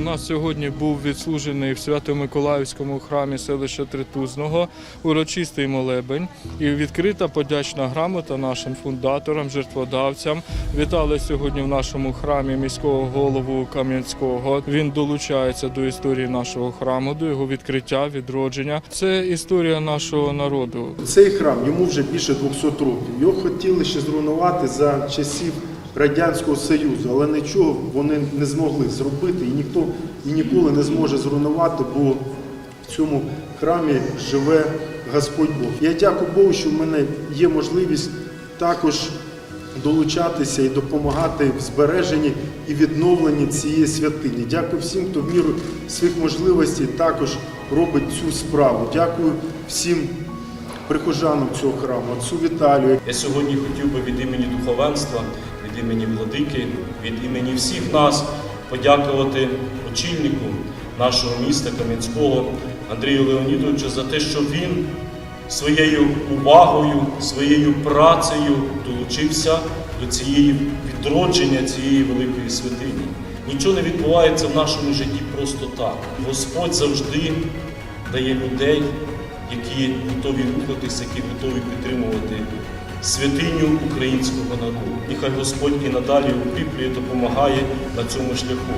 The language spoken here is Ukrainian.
нас сьогодні був відслужений в Свято-Миколаївському храмі селища Тритузного урочистий молебень і відкрита подячна грамота нашим фундаторам, жертводавцям. Вітали сьогодні в нашому храмі міського голову Кам'янського. Він долучається до історії нашого храму, до його відкриття, відродження. Це історія нашого народу. Цей храм йому вже більше 200 років. Його хотіли ще зруйнувати за часів Радянського Союзу, але нічого вони не змогли зробити, і ніхто і ніколи не зможе зруйнувати, бо в цьому храмі живе Господь Бог. Я дякую Богу, що в мене є можливість також долучатися і допомагати в збереженні і відновленні цієї святині. Дякую всім, хто в міру своїх можливостей також робить цю справу. Дякую всім прихожанам цього храму, отцу Віталію, Я сьогодні хотів би від імені духовенства, від імені владики, від імені всіх нас подякувати очільнику нашого міста Кам'янського Андрію Леонідовичу за те, що він своєю увагою, своєю працею долучився до цієї відродження цієї великої святині. Нічого не відбувається в нашому житті просто так. Господь завжди дає людей, які готові рухатися, які готові підтримувати святиню українського народу. І хай Господь і надалі укріплює, допомагає на цьому шляху.